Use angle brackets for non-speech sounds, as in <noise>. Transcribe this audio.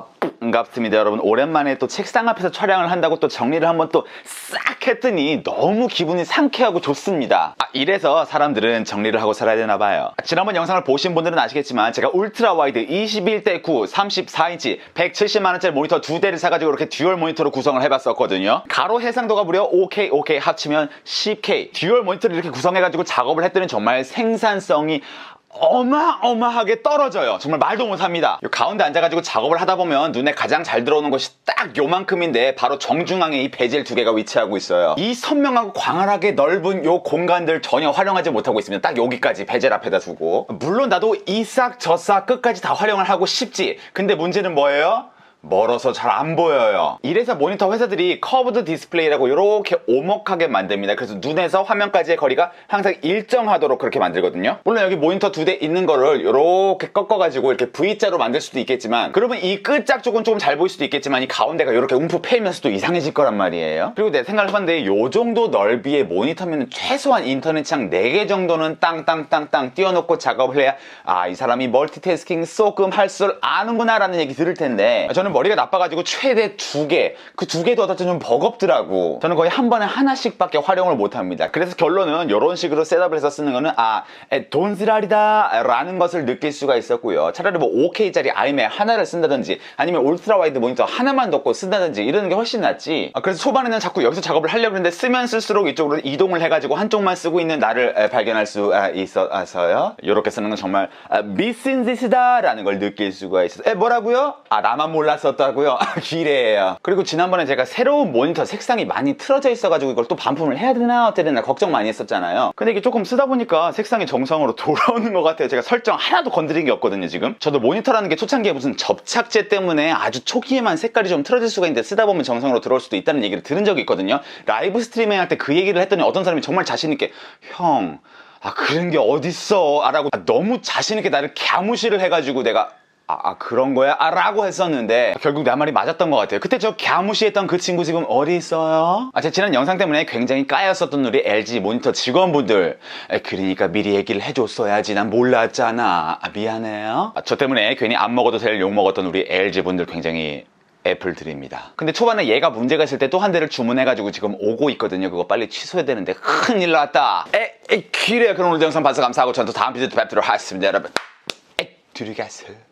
아, 반갑습니다, 여러분. 오랜만에 또 책상 앞에서 촬영을 한다고 또 정리를 한번 또 싹 했더니 너무 기분이 상쾌하고 좋습니다. 아, 이래서 사람들은 정리를 하고 살아야 되나 봐요. 아, 지난번 영상을 보신 분들은 아시겠지만 제가 울트라 와이드 21대 9 34인치 170만원짜리 모니터 두 대를 사가지고 이렇게 듀얼 모니터로 구성을 해봤었거든요. 가로 해상도가 무려 5K, 5K 합치면 10K. 듀얼 모니터를 이렇게 구성해가지고 작업을 했더니 정말 생산성이 어마어마하게 떨어져요. 정말 말도 못합니다. 요 가운데 앉아가지고 작업을 하다 보면 눈에 가장 잘 들어오는 것이 딱 요만큼인데 바로 정중앙에 이 베젤 두 개가 위치하고 있어요. 이 선명하고 광활하게 넓은 요 공간들 전혀 활용하지 못하고 있습니다. 딱 여기까지 베젤 앞에다 두고. 물론 나도 이 싹 저 싹 끝까지 다 활용을 하고 싶지. 근데 문제는 뭐예요? 멀어서 잘 안 보여요. 이래서 모니터 회사들이 커브드 디스플레이라고 이렇게 오목하게 만듭니다. 그래서 눈에서 화면까지의 거리가 항상 일정하도록 그렇게 만들거든요. 물론 여기 모니터 두 대 있는 거를 이렇게 꺾어가지고 이렇게 V자로 만들 수도 있겠지만 그러면 이 끝짝 쪽은 조금 잘 보일 수도 있겠지만 이 가운데가 이렇게 움푹 패이면서 또 이상해질 거란 말이에요. 그리고 내 생각을 해봤는데 요 정도 넓이의 모니터면 최소한 인터넷창 4개 정도는 땅땅땅땅 띄워놓고 작업을 해야 아 이 사람이 멀티태스킹 조금 할 줄 아는구나 라는 얘기 들을 텐데 저는 머리가 나빠가지고 최대 두 개, 그 두 개도 어떨 때좀 버겁더라고. 저는 거의 한 번에 하나씩밖에 활용을 못합니다. 그래서 결론은 이런 식으로 셋업을 해서 쓰는 거는 아, 에, 돈스라리다 라는 것을 느낄 수가 있었고요. 차라리 뭐 5K짜리 아이맥 하나를 쓴다든지 아니면 울트라 와이드 모니터 하나만 넣고 쓴다든지 이러는 게 훨씬 낫지. 아, 그래서 초반에는 자꾸 여기서 작업을 하려고 했는데 쓰면 쓸수록 이쪽으로 이동을 해가지고 한쪽만 쓰고 있는 나를 에, 발견할 수 아, 있어서요. 이렇게 쓰는 건 정말 아, 미친 짓이다 라는 걸 느낄 수가 있어요. 에, 뭐라고요? 아, 나만 몰랐 었다고요? 아, 기래요. 그리고 지난번에 제가 새로운 모니터 색상이 많이 틀어져 있어가지고 이걸 또 반품을 해야 되나 어떻게 되나 걱정 많이 했었잖아요. 근데 이게 조금 쓰다 보니까 색상이 정상으로 <laughs> 돌아오는 것 같아요. 제가 설정 하나도 건드린 게 없거든요, 지금. 저도 모니터라는 게 초창기에 무슨 접착제 때문에 아주 초기에만 색깔이 좀 틀어질 수가 있는데 쓰다 보면 정상으로 들어올 수도 있다는 얘기를 들은 적이 있거든요. 라이브 스트리밍 할 때 그 얘기를 했더니 어떤 사람이 정말 자신있게 형, 아, 그런 게 어딨어. 아, 라고 아, 너무 자신있게 나를 갸무시를 해가지고 내가 아, 아, 그런 거야? 아, 라고 했었는데 결국 내 말이 맞았던 것 같아요. 그때 저 갸무시했던 그 친구 지금 어디 있어요? 아, 제 지난 영상 때문에 굉장히 까였었던 우리 LG 모니터 직원분들 에, 그러니까 미리 얘기를 해줬어야지 난 몰랐잖아. 아, 미안해요. 아, 저 때문에 괜히 안 먹어도 될 욕 먹었던 우리 LG 분들 굉장히 애플 드립니다. 근데 초반에 얘가 문제가 있을 때 또 한 대를 주문해가지고 지금 오고 있거든요. 그거 빨리 취소해야 되는데 큰일 났다. 에, 에, 기래. 그럼 오늘 영상 봐서 감사하고 전 또 다음 비디오 때 뵙도록 하겠습니다, 여러분. 에, 들어가세요.